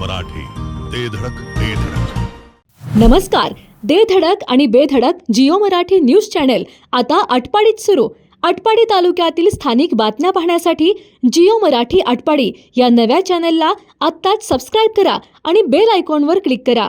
मराठी ते धडक ते धडक. नमस्कार दे धडक आणि बेधडक जिओ मराठी न्यूज चॅनेल. आता आटपाडीत सुरू. आटपाडी तालुक्यातील स्थानिक बातम्या पाहण्यासाठी जिओ मराठी आटपाडी या नव्या चॅनेलला आत्ताच सबस्क्राईब करा आणि बेल आयकॉनवर क्लिक करा.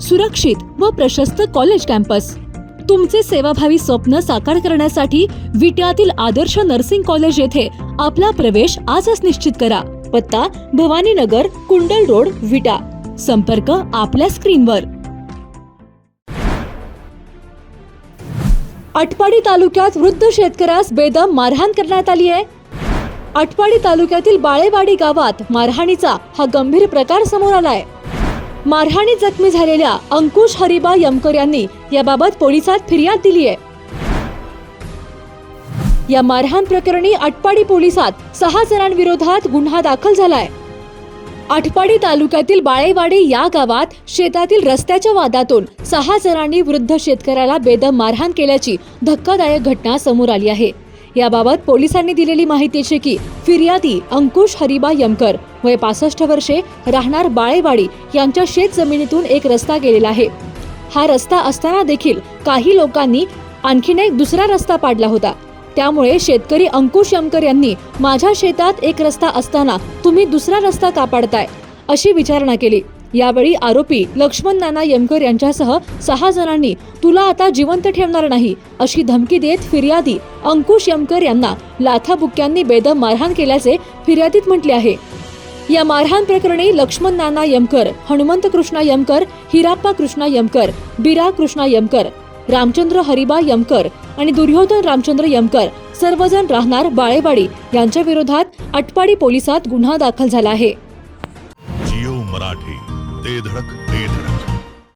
सुरक्षित व प्रशस्त कॉलेज कॅम्पस तुमचे सेवाभावी स्वप्न साकार करण्यासाठी विट्यातील आदर्श नर्सिंग कॉलेज येथे आपला प्रवेश आजच निश्चित करा. पत्ता भवानीनगर कुंडल रोड विटा. संपर्क आपल्या स्क्रीनवर. अटपाडी तालुक्यात वृद्ध शेतकऱ्यास बेदम मारहाण करण्यात आली आहे. अटपाडी तालुक्यातील बाळेवाडी गावात मारहाणीचा हा गंभीर प्रकार समोर आलाय. मारहाणी जखमी झालेल्या अंकुश हरिबा यमकर यांनी याबाबत पोलिसात फिर्याद दिली आहे. या मारहाण प्रकरणी आटपाडी पोलिसात सहा जणांविरोधात गुन्हा दाखल झालाय. आटपाडी तालुक्यातील बाळेवाडी या गावात शेतातील रस्त्याच्या वादातून सहा जणांनी वृद्ध शेतकऱ्याला बेदम मारहाण केल्याची धक्कादायक घटना समोर आली आहे. याबाबत पोलिसांनी दिलेली माहितीची की फिर्यादी अंकुश हरिबा यमकर वय पासष्ट वर्षे राहणार बाळेवाडी यांच्या शेत जमिनीतून एक रस्ता गेलेला आहे. हा रस्ता असताना देखील काही लोकांनी आणखीन एक दुसरा रस्ता पाडला होता. त्यामुळे शेतकरी अंकुश यमकर यांनी माझ्या शेतात एक रस्ता असताना तुम्ही दुसरा रस्ता का पाडताय? अशी विचारणा केली. यावेळी आरोपी लक्ष्मण नाना यमकर यांच्यासह सहा जणांनी तुला आता जिवंत ठेवणार नाही अशी धमकी देत फिर्यादी अंकुश यमकर यांना लाथाबुक्क्यांनी बेदम मारहाण केल्याचे फिर्यादीत म्हटले आहे. या मारहाण प्रकरणी लक्ष्मण नाना यमकर हनुमंत कृष्णा यमकर हिराप्पा कृष्णा यमकर बिरा कृष्णा यमकर रामचंद्र हरिबा यमकर आणि दुर्योधन रामचंद्र यमकर सर्वजण राहणार बाळेवाडी यांच्या विरोधात अटपाडी पोलिसात गुन्हा दाखल झाला आहे. जिओ मराठी. ते धडक